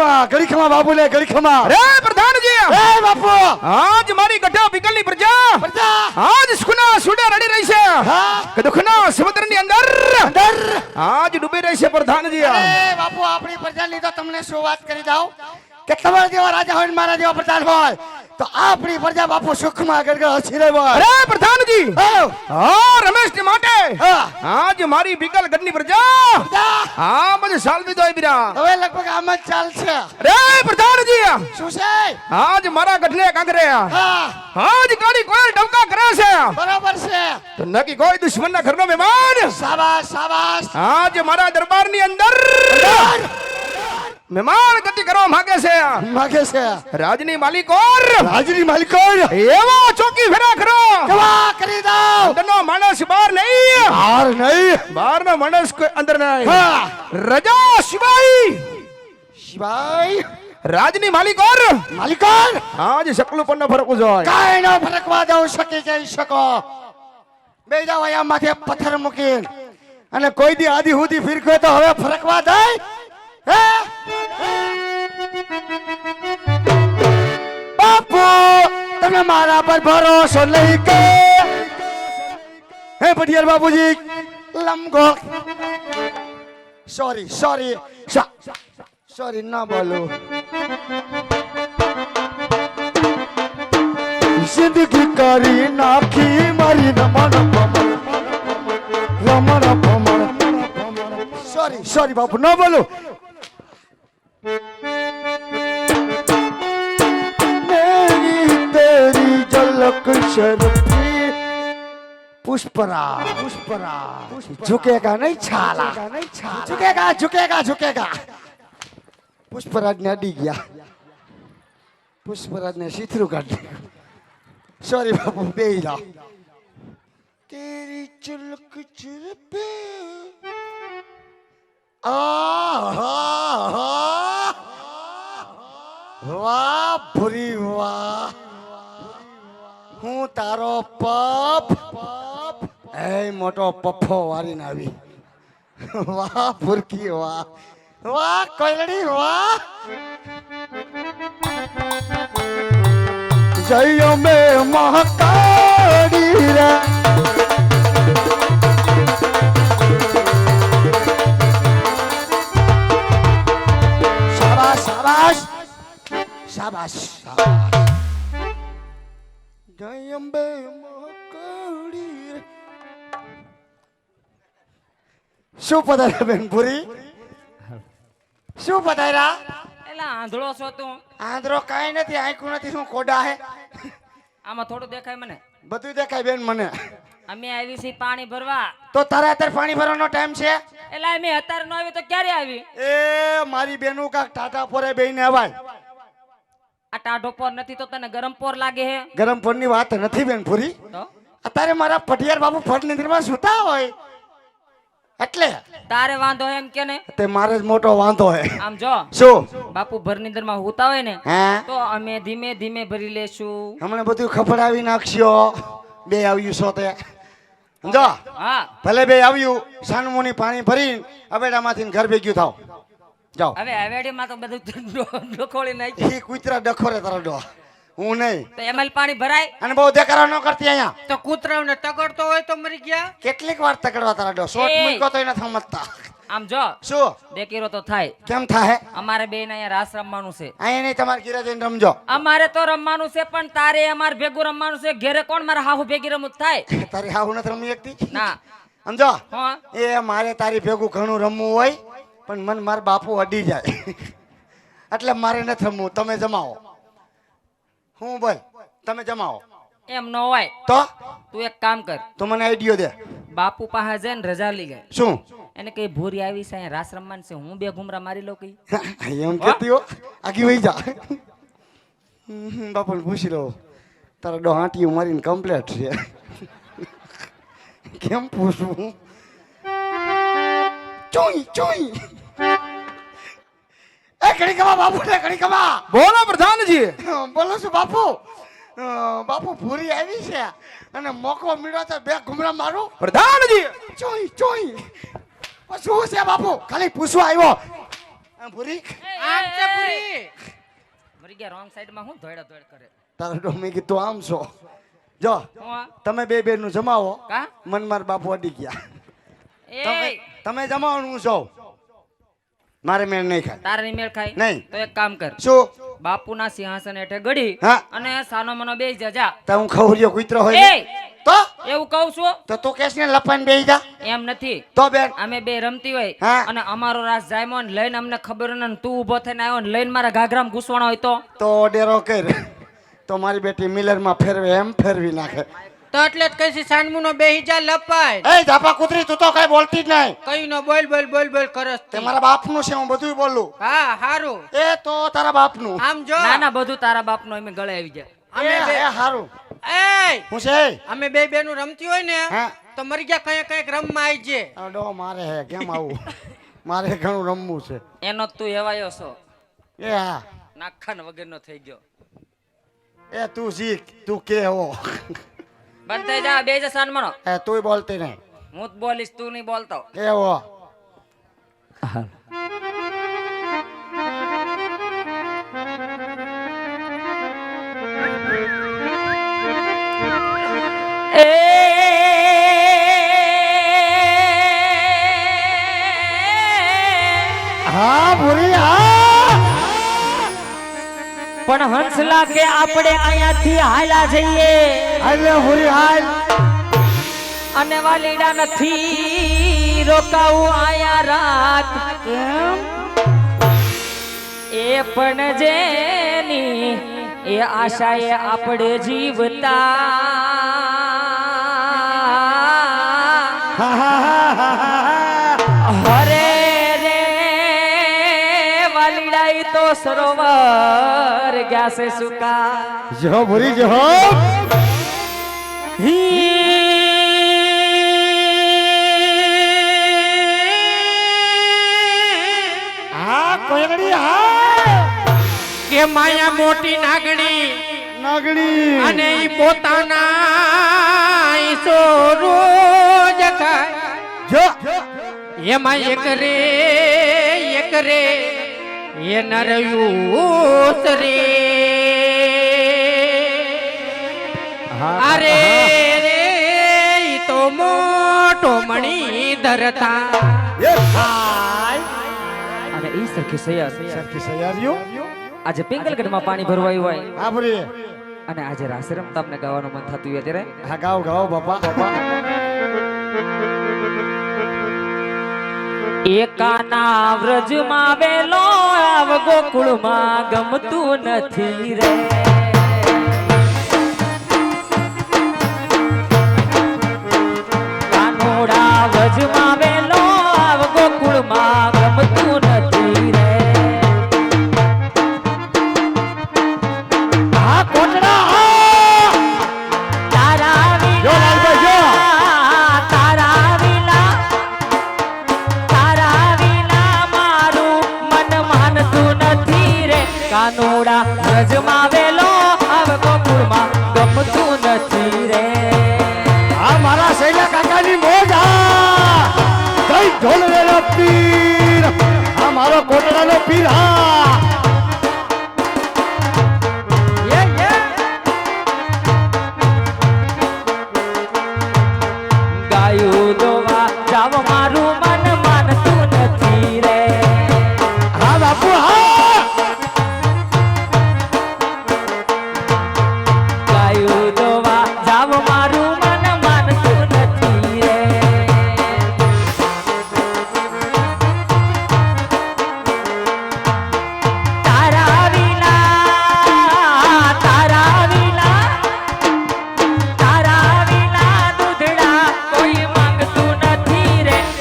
ઘડી ખમા ઘડી ખમા બાપુ લે ઘડી ખમા પ્રધાનજી! એ બાપુ! આજ મારી ગઢા વિકલની પ્રજા! પ્રજા! આજ સુખના સુડા રડી રહી છે! કે દુઃખના સમુદ્રની અંદર! અંદર! આજ ડૂબી રહી છે પ્રધાનજી. અરે બાપુ આપણી પ્રજા લીધા તમને શું વાત કરી દઉં કે તમારા જેવા રાજા હોય મારા જેવા પ્રધાન હોય તો આપણી પ્રજા બાપુ સુખમાં ગરગર હસી રહી હોય. અરે પ્રધાનજી! હા, હા રમેશ ને માટે! હા. જે મારી વિકલ ગઢની પ્રજા! હા મને સાલ દીધો બીરા. હવે લગભગ આમ જ ચાલશે અરે પ્રધાનજી! શું છે? આજ મારા ગઢને કાંકરે. હા. જે કાળી કોઈ ડબકા કરે છે. બરાબર છે. તો નકી કોઈ દુશ્મનના ઘરનો મહેમાન? સાબાસ સાબાસ હા જે મારા દરબારની અંદર મહેમાન ગતિ કરવા માંગે છે. માંગે છે. રાજની માલિકોર રાજની માલિકો એવો ચોકી ફેરા કરો કેવા કરી દો અંદરનો માણસ બહાર નહીં. હાર નહીં. બહારનો માણસ કોઈ અંદર નહીં. રજા સિવાય. શિવાય રાજની માલિકોર માલિકો આજ શકલું પણ ફરક જોઈએ કાંઈ ન ફરકવા દઉં શકી જઈ શકો. બે જાવ અહીંયા માથે પથ્થર મૂકી અને કોઈ દી આદિ હુદી ફિરકો તો હવે ફરકવા દે હે? બાપુ, તમે મારા પર ભરોસો લઈ કે? હે પટિયાર બાપુજી, લમગો. સોરી સોરી સોરી ના બોલું. જિંદગી કરી નાખી મારી રમણ રમણ સોરી સોરી બાપુ, ન બોલો. મેરી તેરી ઝલક શરફી પુષ્પરા પુષ્પરા ઝુકેગા નહીં છાલા ઝુકેગા ઝુકેગા ઝુકેગા પુષ્પરાજ ને અડી ગયા પુષ્પરાજ ને સીથરું કાઢી સોરી બાપુ બે જાઓ તેરી ચલક ચરપે આહા વાહ, ભૂરી વાહ. હું તારો પપ એ મોટો પપ્પો વારીને આવી. વાહ, ભૂરકી વાહ. વાહ, કોયલડી, વાહ. જય અમે મહાકાળી રે. શાબાશ જય અંબે મહાકાળી શું પધાર્યા બેન પૂરી શું પધાર્યા એલા આંધળો છો તું. આંધળો કાંઈ નથી આંખું નથી શું કોડા હે? આમાં થોડું દેખાય મને. બધું દેખાય બેન મને. અમે આવી છીએ પાણી ભરવા. તો તારે અત્યારે પાણી ભરવાનો ટાઈમ છે? એટલે અમે અત્યારે ન આવી તો ક્યારે આવી? એ મારી બેનું કાક ટાટા ફોરે બેઈને અવાય. આ ટાઢો પોર નથી તો તને ગરમ પોર લાગે હે? ગરમ ફોનની વાત નથી બેન પૂરી અત્યારે મારા પટિયાર બાબુ ફટ નિંદ્રમાં સુતા હોય. એટલે? તારે વાંધો એમ કે ને? તે મારે જ મોટો વાંધો હે. આમ જો શું? બાપુ ભરની માં હોતા હોય ને હે? તો અમે ધીમે ધીમે ભરી લેશું. હમણાં બધું ખફડાવી નાખશો. બે આવ્યું છો તે. સમજો? હા. ભલે બે આવ્યું સાનમુની પાણી ભરીને અબેડામાંથી ઘર ભેગ્યું થાવ. જાઓ. હવે હવેડીમાં તો બધું ડખોળી નાખી. એ કૂતરા ડખોરે તારો ડો. હું નહીં. તો એમાં પાણી ભરાય? અને બહુ દેખાડો ન કરતી અહીંયા. તો કૂતરાઓને તગડતો હોય તો મરી ગયા? કેટલીક વાર તકડવા તારા ડો. શોટ મૂકો તો એને સમજતા. આમ જો શું? દેકીરો તો થાય. કેમ થાય? અમારે બેન અહીંયા રાસ રમવાનું છે. અહીંયા નહીં તમારે ઘીરે જઈને રમજો. અમારે તો રમવાનું છે પણ તારે અમારે ભેગું રમવાનું છે. ઘેરે કોણ મારે હાહુ ભેગી રમત થાય? તારી હાહુ નથી રમી એકતી ના. સમજો? હા. એ મારે તારી ભેગું ઘણું રમવું હોય પણ મન મારા બાપુ અડી જાય. એટલે મારે નથી રમવું તમે જમાવો. હું બોલ તમે જમાવો. એમ ન હોય. તો? તું એક કામ કર. તું મને આઈડિયો દે. બાપુ પાસે જઈને રજા લઈ ગઈ શું? એને કઈ ભૂરી આવી છે રાસ રમવાનું છે હું બે ઘુમરા મારી લઉં કઈ? એમ કેતી હો. આગી વહી જા. બાપુને પૂછી લો તારા ડો હાંટીયું મારીને કમ્પ્લેટ છે. કેમ પૂછવું ચોઈ ચોઈ. એ ઘડી કમા બાપુ ને ઘણી કમા બોલો પ્રધાનજી. બોલો છું બાપુ? બાપુ ભૂરી આવી છે અને મોકો મળ્યો તો બે ઘુમરા મારું. પ્રધાનજી. ચોઈ ચોઈ. શું છે બાપુ? ખાલી પૂછવા આવ્યો. ભૂરી? આમ છે ભૂરી. મરી ગયા રોંગ સાઈડમાં હું ધોડા ધોડ કરે. તારો ડોમી કીધું આમ છો. જો તમે બે બેનનું જમાવો મનમાર બાપુ અડી ગયા. તમે એ તમે જમાવાનું છો. મારે મેળ નહીં ખાય. તારે મેળ ખાય? નહીં. તો એક કામ કર. શું? બાપુના સિંહાસન હેઠે ગડી અને સાનો મનો બે જા જા. તો હું ખવરિયો કૂતરો હોય તો? એવું કહું છું? તો તું કેસ ને લપાઈને બેહી જા. એમ નથી. તો બેન? અમે બે રમતી હોય અને અમારો રાસ જાયમો ને લઈને અમને ખબર ન તું ઊભો થઈને આવ્યો ને લઈને મારા ઘાઘરામાં ઘૂસવાનો હોય તો? તો ડેરો કર. તો મારી બેટી મિલરમાં ફેરવે એમ ફેરવી નાખે. તો એટલે જ કઈ સાનમુ નો બેહી જા લપાય. એ ધાપા કુતરી તું તો કઈ બોલતી જ નહીં. કઈ નો બોલ બોલ બોલ બોલ કરસ તે મારા બાપનું છે હું બધું બોલું. હા હારું. એ તો તારા બાપનું આમ જો. ના ના બધું તારા બાપનો અમે ગળે આવી જાય અમે બે એ હારું. એ! હું છે? અમે બે બેનું રમતી હોય ને તો મરી ગયા કઈ કંઈક રમવા આવી જે. અડો મારે હે કેમ આવું? મારે ઘણું રમવું છે. એનો તું એવાયો છો. એ હા. નાખાન વગરનો થઈ ગયો. એ તું શીખ તું કે હો બંધ થઈ જા બે જા સન મનો એ તું બોલતી નહીં. હું બોલીશ તું નહીં બોલતો. એ હો હા ભૂરી હા. પણ હંસલા કે આપણે અહીંયાથી હાલા જઈએ. એટલે ભૂરી અને વાલીડા નથી રોકાવું આયા રાત. કેમ? એ પણ જેની એ આશાએ આપણે જીવતા. હરે રે વાલીડાઈ તો સરોવર ગયા છે સુકા. જો ભૂરી જો હા હા કે માયા મોટી નાગણી નાગણી. અને ઈ પોતાના ઈસો રોજ ખાય જો. એમાં એક રે એક રે એ નરયુસ રે. અરે રે તો મોટો મણી ધરતા. અને ઈ સરખી સૈયાર. સરખી સયારીઓ. આજે પિંગલગઢમાં પાણી ભરવાયું હોય. હા ભૂરી અને આજે રાસ રમતા અમને ગાવાનું મન થતું હોય ત્યારે? હા ગાઓ ગાઓ બાપા બાપા. એકાના વ્રજમાં વેલો આવ ગોકુળમાં ગમતું નથી રે. રે કાનોડા વ્રજમાં વેલો આવ ગોકુળમાં ગમતું નથી રે. આ મારા સૈલા કાકાની મોજ હા કઈ ઢોલ વેલો પીર, આ મારો કોટડાનો પીર, હા.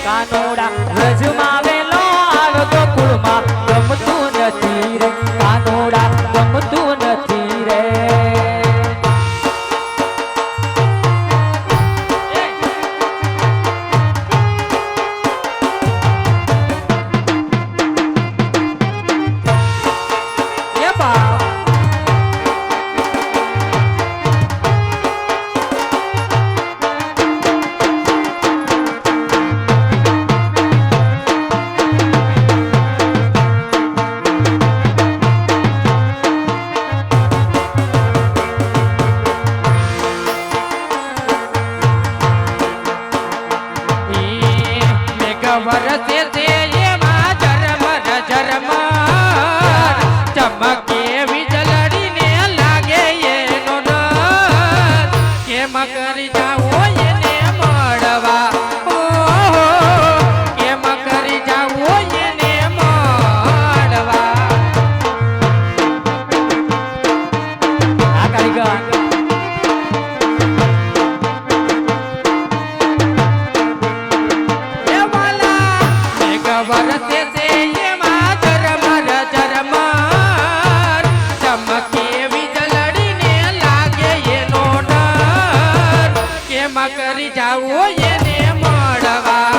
કાનુડા વ્રજમાં કરી જાવો એને મળવા.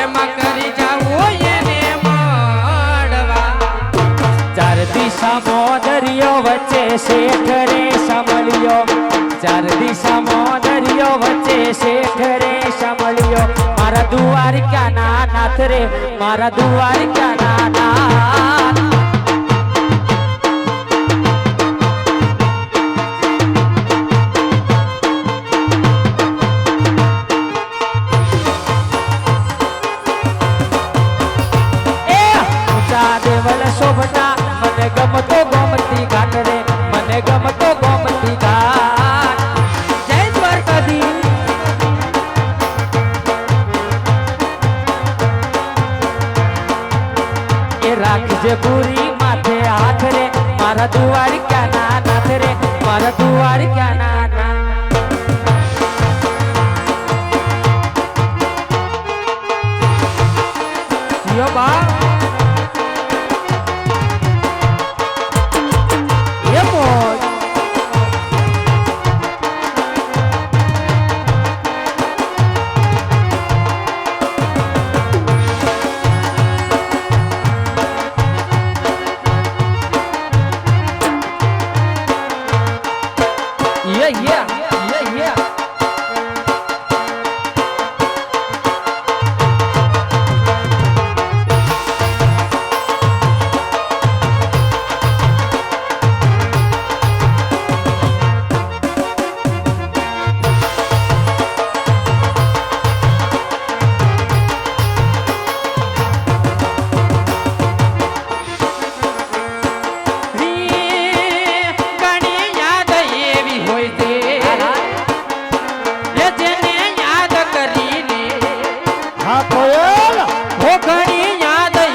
એમાં કરી જાવો એને મળવા. ચાર દિશામાં દરિયો વચ્ચે શેઠ રે સમલિયો ચાર દિશામાં દરિયો વચ્ચે શેઠ રે સમલિયો મારા દ્વારિકા ના નાથ રે મારા દ્વારિકા ના નાથ રાખજે પૂરી માથે હાથ રે. મારા દ્વારિકા ના નાથ રે. મારા દ્વારિકા ના ના યો બા.